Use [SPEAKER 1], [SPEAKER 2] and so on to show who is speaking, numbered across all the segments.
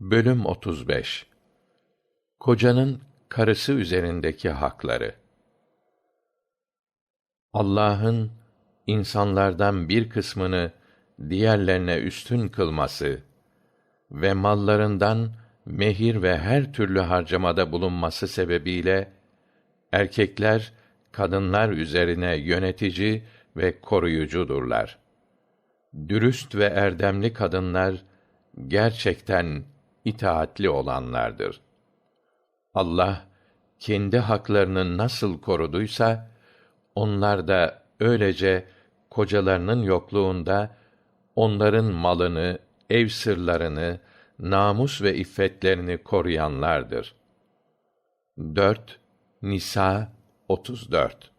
[SPEAKER 1] Bölüm 35 Kocanın karısı üzerindeki hakları Allah'ın insanlardan bir kısmını diğerlerine üstün kılması ve mallarından mehir ve her türlü harcamada bulunması sebebiyle erkekler kadınlar üzerine yönetici ve koruyucudurlar. Dürüst ve erdemli kadınlar gerçekten itaatli olanlardır. Allah kendi haklarını nasıl koruduysa onlar da öylece kocalarının yokluğunda onların malını, ev sırlarını, namus ve iffetlerini koruyanlardır. 4 Nisa 34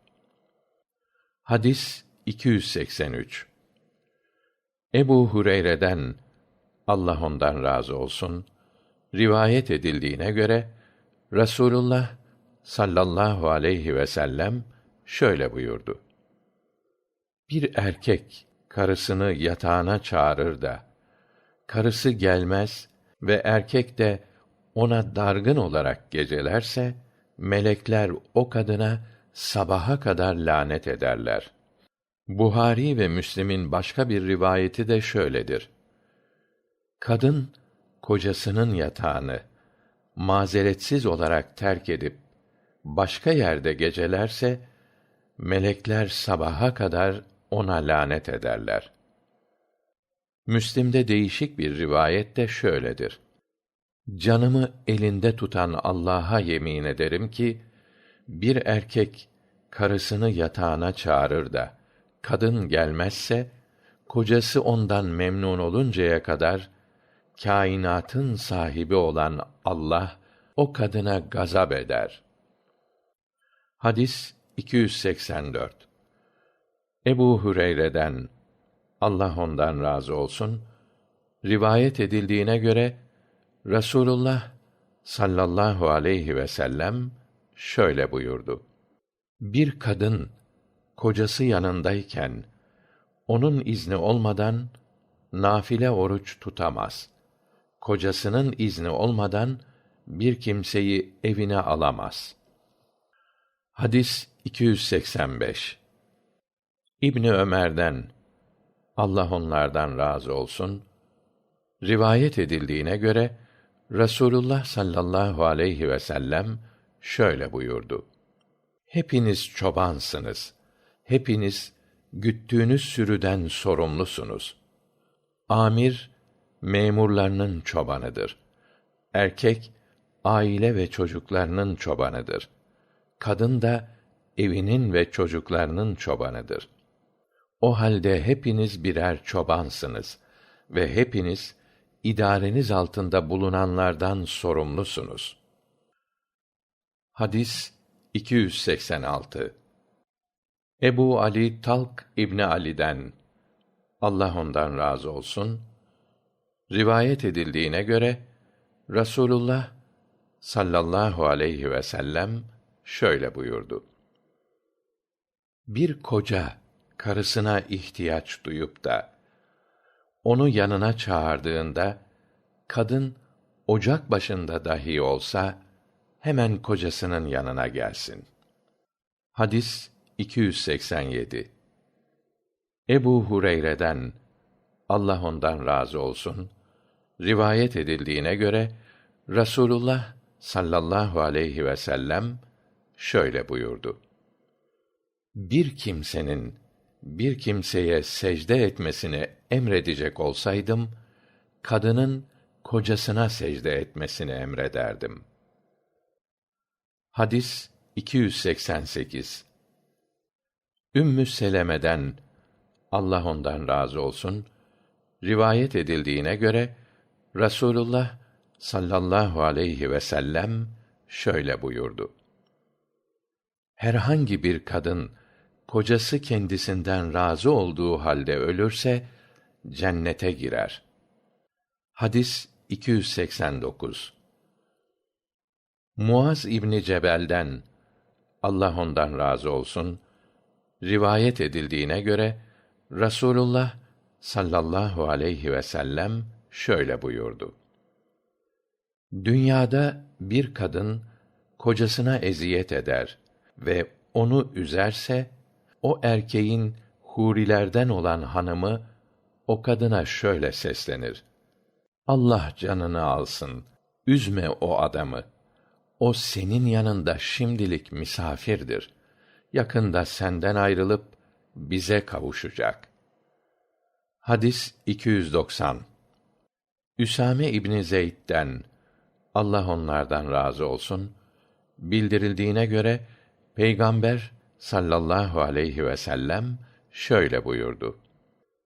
[SPEAKER 1] Hadis 283 Ebu Hureyre'den Allah ondan razı olsun rivayet edildiğine göre Rasulullah sallallahu aleyhi ve sellem şöyle buyurdu. Bir erkek karısını yatağına çağırır da karısı gelmez ve erkek de ona dargın olarak gecelerse melekler o kadına sabaha kadar lanet ederler. Buhari ve Müslim'in başka bir rivayeti de şöyledir. Kadın kocasının yatağını mazeretsiz olarak terk edip başka yerde gecelerse melekler sabaha kadar ona lanet ederler. Müslim'de değişik bir rivayet de şöyledir. Canımı elinde tutan Allah'a yemin ederim ki bir erkek karısını yatağına çağırır da kadın gelmezse kocası ondan memnun oluncaya kadar kainatın sahibi olan Allah o kadına gazap eder. Hadis 284. Ebu Hüreyre'den Allah ondan razı olsun rivayet edildiğine göre Rasulullah sallallahu aleyhi ve sellem şöyle buyurdu. Bir kadın kocası yanındayken onun izni olmadan nafile oruç tutamaz kocasının izni olmadan bir kimseyi evine alamaz. Hadis 285. İbni Ömer'den Allah onlardan razı olsun rivayet edildiğine göre Rasulullah sallallahu aleyhi ve sellem şöyle buyurdu. Hepiniz çobansınız. Hepiniz güttüğünüz sürüden sorumlusunuz. Amir memurlarının çobanıdır. Erkek aile ve çocuklarının çobanıdır. Kadın da evinin ve çocuklarının çobanıdır. O halde hepiniz birer çobansınız ve hepiniz idareniz altında bulunanlardan sorumlusunuz. Hadis 286 Ebu Ali Talk İbni Ali'den Allah ondan razı olsun Rivayet edildiğine göre Rasulullah sallallahu aleyhi ve sellem şöyle buyurdu. Bir koca karısına ihtiyaç duyup da onu yanına çağırdığında kadın ocak başında dahi olsa hemen kocasının yanına gelsin. Hadis 287 Ebu Hureyre'den Allah ondan razı olsun rivayet edildiğine göre Rasulullah sallallahu aleyhi ve sellem şöyle buyurdu. Bir kimsenin bir kimseye secde etmesini emredecek olsaydım, kadının kocasına secde etmesini emrederdim. Hadis 288 Ümmü Seleme'den Allah ondan razı olsun rivayet edildiğine göre Rasulullah sallallahu aleyhi ve sellem şöyle buyurdu. Herhangi bir kadın kocası kendisinden razı olduğu halde ölürse cennete girer. Hadis 289. Muaz İbni Cebel'den Allah ondan razı olsun rivayet edildiğine göre Rasulullah sallallahu aleyhi ve sellem şöyle buyurdu. dünyada bir kadın kocasına eziyet eder ve onu üzerse o erkeğin hurilerden olan hanımı o kadına şöyle seslenir. Allah canını alsın üzme o adamı. O senin yanında şimdilik misafirdir. Yakında senden ayrılıp bize kavuşacak. Hadis üsame ibni zeyd'den allah onlardan razı olsun bildirildiğine göre peygamber sallallahu aleyhi vsellem şöyle buyurdu.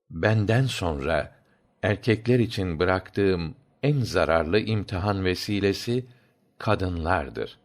[SPEAKER 1] Benden sonra erkekler için bıraktığım en zararlı imtihan vesilesi kadınlardır